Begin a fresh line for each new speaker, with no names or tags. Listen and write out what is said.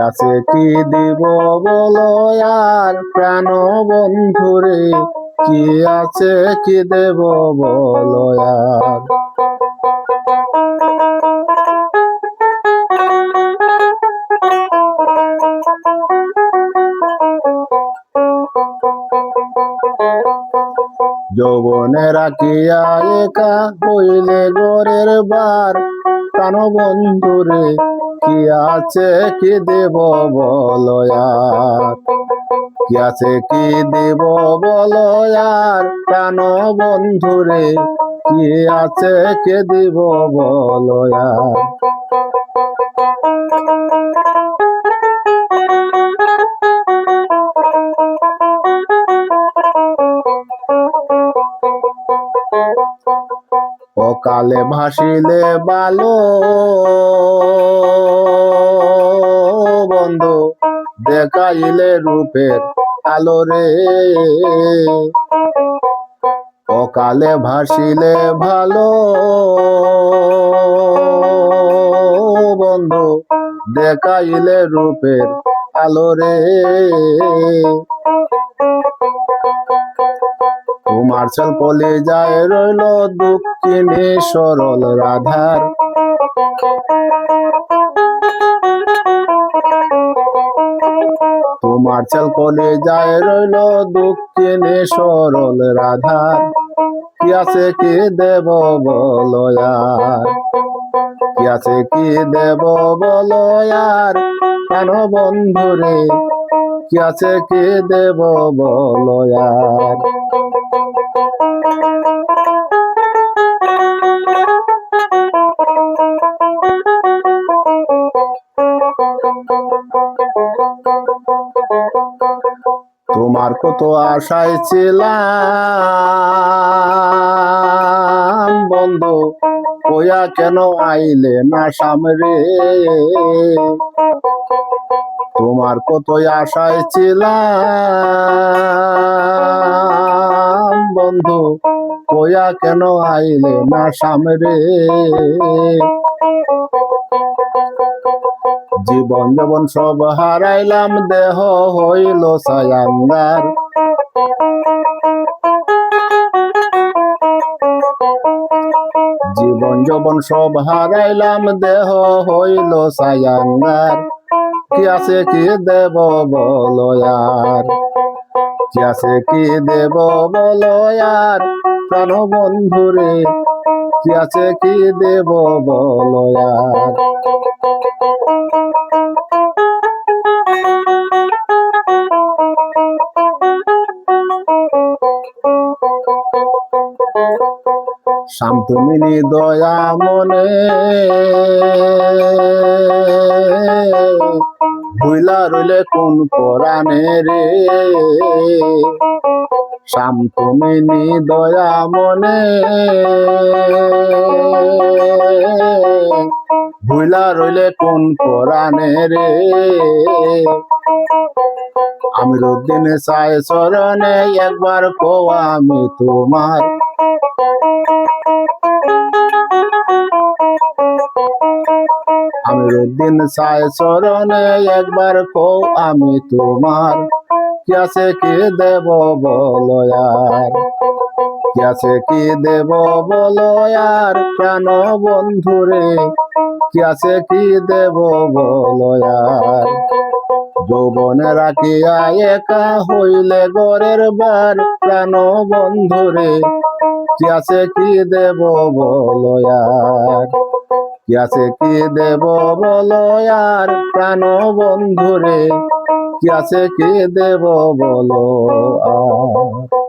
আছে কি দিব বলো? আর প্রাণ বন্ধুরে কি আছে কি দেব বলো আর? যৌবনে রাখিয়া একা হইলে গোরের বার। প্রাণ বন্ধুরে কি আছে কি দেব বলো আর কি আছে কি দেব বলো আর প্রাণ বন্ধুরে কি আছে কে দিব বলো আর অকালে ভাসিলে বালো দেখাইলে রূপের আলো রে। অকালে ভাসিলে ভালো। বন্ধু, দেখাইলে রূপের আলো রে। তোমার চল কলে যায় রইল দুঃখিনী সরল রাধার। তোমার চল কলে যায় রইল দুঃখিনী সরল রাধার কি আছে কি দেব বলো আর? কি আছে কি দেব বলো আর? কেন বন্ধুরে কি আছে কি দেব বলো তোমার কত আশায় ছিলাম। বন্ধু কয়া কেন আইলে না সামরে? তোমার কত আশায় ছিলাম। বন্ধু কয়া কেন আইলে না সামরে? জীবন জীবন সব হারাইলাম, দেহ হইল সায়াঙ্গার জীবন যবন সব হারাইলাম, দেহ হইল সায়াঙ্গার কি আছে কি দেব বলো আর? কি আছে কি দেব বলো আর? প্রাণ বন্ধুরে কি আছে কি দেব বলো আর? শান্তমিনী দয়া মনে ভুইলা রইলে কোন পরাণে রে? শান্তমিনী দয়া মনে। ভুইলা রইলে কোন পরাণে রে? আমি রোদিনে চাই চরণে একবার কো আমি তোমার রোদিন চাই চরণে একবার কো আমি তোমার। কি আছে কি দেব বলো আর কি দেব বলো আর প্রাণ বন্ধুরে কি আছে কি দেব বলো আর যৌবনে রাখিয়া একা হইলে গরের বার। প্রাণ বন্ধুরে কি আছে কি দেব বলো আর কি আছে কি দেব বলো আর প্রাণ বন্ধুরে? কি আছে কি দেব বলো আর